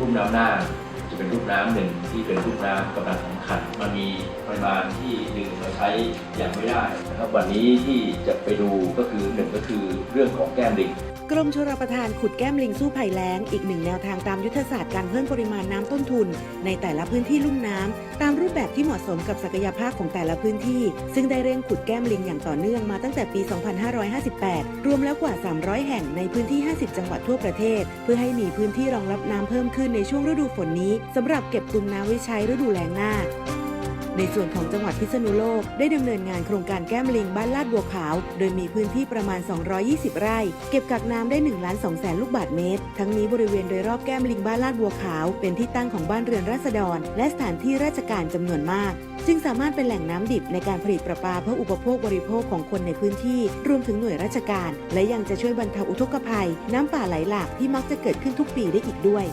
รุ่มน้ำน่านจะเป็นรูปน้ำหนึ่งที่เป็นรูปน้ำกำลังสำคัญ มันมีปริมาณที่ดื่มมาใช้อย่างไม่ได้นะครับวันนี้ที่จะไปดูก็คือหนึ่งก็คือเรื่องของแก้มลิง กรมชลประทานขุดแก้มลิงสู้ภัยแล้ง อีกหนึ่งแนวทางตามยุทธศาสตร์การเพิ่มปริมาณน้ำต้นทุน ในแต่ละพื้นที่ลุ่มน้ำ ตามรูปแบบที่เหมาะสมกับศักยภาพของแต่ละพื้นที่ ซึ่งได้เร่งขุดแก้มลิงอย่างต่อเนื่องมาตั้งแต่ปี 2558 รวมแล้วกว่า 300 แห่งในพื้นที่ 50 จังหวัดทั่วประเทศ เพื่อให้มีพื้นที่รองรับน้ำเพิ่มขึ้นในช่วงฤดูฝนนี้สำหรับเก็บตุนน้ำไว้ใช้ฤดูแล้งหน้า ในส่วนของจังหวัดพิษณุโลก ได้ดำเนินงานโครงการแก้มลิงบ้านลาดบัวขาว โดยมีพื้นที่ประมาณ 220 ไร่ เก็บกักน้ำได้1ล้าน2แสนลูกบาทเมตร ทั้งนี้บริเวณโดยรอบแก้มลิงบ้านลาดบัวขาว เป็นที่ตั้งของบ้านเรือนราษฎร และสถานที่ราชการจำนวนมาก จึงสามารถเป็นแหล่งน้ำดิบในการผลิตประปาเพื่ออุปโภคบริโภคของคนในพื้นที่ รวมถึงหน่วยราชการ และยังจะช่วยบรรเทาอุทกภัย น้ำป่าไหลหลากที่มักจะเกิดขึ้นทุกปีได้อีกด้วย